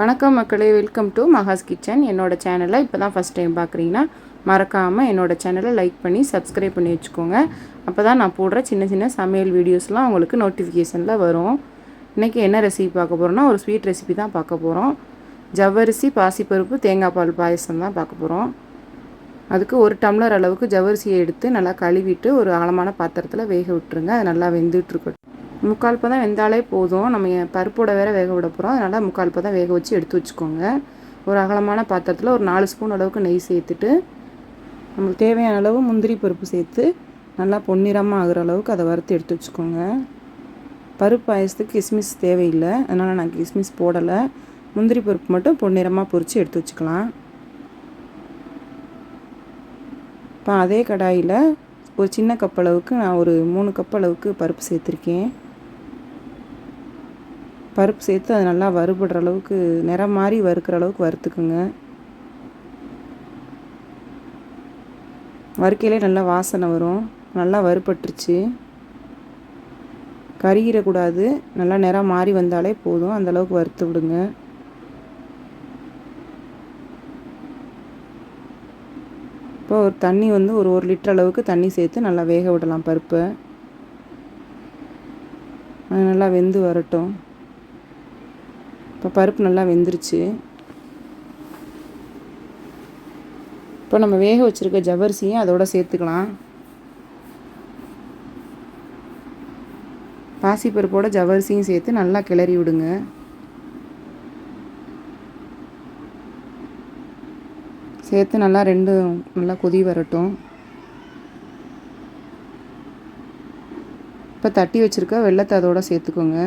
வணக்கம் மக்களே welcome to மகாஸ் kitchen என்னோட சேனலை இப்போ தான் ஃபஸ்ட் டைம் பார்க்குறீங்கன்னா மறக்காமல் என்னோட சேனலை லைக் பண்ணி சப்ஸ்கிரைப் பண்ணி வச்சுக்கோங்க. அப்போ தான் நான் போடுற சின்ன சின்ன சமையல் வீடியோஸ்லாம் உங்களுக்கு நோட்டிஃபிகேஷனில் வரும். இன்றைக்கி என்ன ரெசிபி பார்க்க போகிறோன்னா ஒரு ஸ்வீட் ரெசிபி தான் பார்க்க போகிறோம் ஜவ்வரிசி பாசிப்பருப்பு தேங்காய் பால் பாயசம் தான் பார்க்க போகிறோம் அதுக்கு ஒரு டம்ளர் அளவுக்கு ஜவ்வரிசியை எடுத்து நல்லா கழுவிட்டு ஒரு ஆழமான பாத்திரத்தில் வேக விட்டுருங்க. அது நல்லா வெந்துட்டுருக்கட்டும் முக்கால் பதம் வெந்தாலே போதும். நம்ம பருப்போட வேற வேக விட போகிறோம் அதனால் முக்கால் பதம் வேக வச்சு எடுத்து வச்சுக்கோங்க. ஒரு அகலமான பாத்திரத்தில் ஒரு நாலு ஸ்பூன் அளவுக்கு நெய் சேர்த்துட்டு நம்மளுக்கு தேவையான அளவு முந்திரி பருப்பு சேர்த்து நல்லா பொன்னிறமாக ஆகிற அளவுக்கு அதை வறுத்து எடுத்து வச்சுக்கோங்க. பருப்பு பாயசத்துக்கு கிஸ்மிஸ் தேவையில்லை. அதனால் நான் கிஸ்மிஸ் போடலை. முந்திரி பருப்பு மட்டும் பொன்னிறமாக பொறிச்சு எடுத்து வச்சுக்கலாம். இப்போ அதே கடாயில் ஒரு சின்ன கப் அளவுக்கு நான் ஒரு மூணு கப் அளவுக்கு பருப்பு சேர்த்துருக்கேன். பருப்பு சேர்த்து அது நல்லா வறுபடுற அளவுக்கு நிறம் மாதிரி வறுக்கிற அளவுக்கு வறுத்துக்குங்க. வறுக்கையிலே நல்லா வாசனை வரும். நல்லா வறுபட்டுருச்சு. கருகிடக்கூடாது. நல்லா நிறம் மாறி வந்தாலே போதும். அந்தளவுக்கு வறுத்து விடுங்க. இப்போ ஒரு தண்ணி வந்து ஒரு ஒரு லிட்டர் அளவுக்கு தண்ணி சேர்த்து நல்லா வேக விடலாம் பருப்பை. அது நல்லா வெந்து வரட்டும். இப்போ பருப்பு நல்லா வெந்துருச்சு. இப்போ நம்ம வேக வச்சுருக்க ஜவ்வரிசியும் அதோட சேர்த்துக்கலாம். பாசிப்பருப்போட ஜவ்வரிசியும் சேர்த்து நல்லா கிளறி விடுங்க. சேர்த்து நல்லா ரெண்டும் நல்லா கொதி வரட்டும். இப்போ தட்டி வச்சுருக்க வெள்ளத்தை அதோட சேர்த்துக்கோங்க.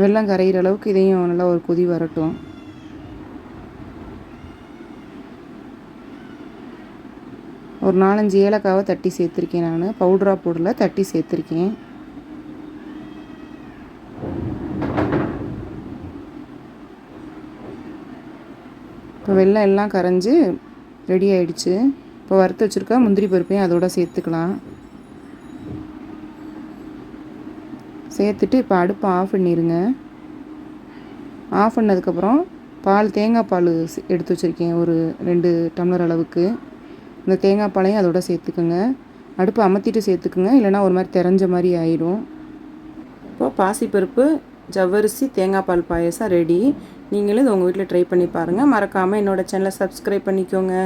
வெள்ளம் கரையிற அளவுக்கு இதையும் நல்லா ஒரு கொதி வரட்டும். ஒரு நாலஞ்சு ஏலக்காவை தட்டி சேர்த்துருக்கேன் நான். பவுடராக போடல தட்டி சேர்த்துருக்கேன். இப்போ வெள்ளம் எல்லாம் கரைஞ்சி ரெடி ஆயிடுச்சு. இப்போ வறுத்து வச்சுருக்க முந்திரி பருப்பையும் அதோட சேர்த்துக்கலாம். சேர்த்துட்டு இப்போ அடுப்பை ஆஃப் பண்ணிடுங்க ஆஃப் பண்ணதுக்கப்புறம் பால் தேங்காய் பால் எடுத்து வச்சுருக்கேன். ஒரு ரெண்டு டம்ளர் அளவுக்கு. இந்த தேங்காய் பாலையும் அதோட சேர்த்துக்குங்க. அடுப்பு அமர்த்திட்டு சேர்த்துக்குங்க. இல்லைன்னா ஒரு மாதிரி தெரிஞ்ச மாதிரி ஆயிடும். இப்போது பாசிப்பருப்பு ஜவ்வரிசி தேங்காய் பால் பாயசம் ரெடி. நீங்களும் இது உங்கள் வீட்டில் ட்ரை பண்ணி பாருங்கள் மறக்காமல் என்னோட சேனலை சப்ஸ்கிரைப் பண்ணிக்கோங்க.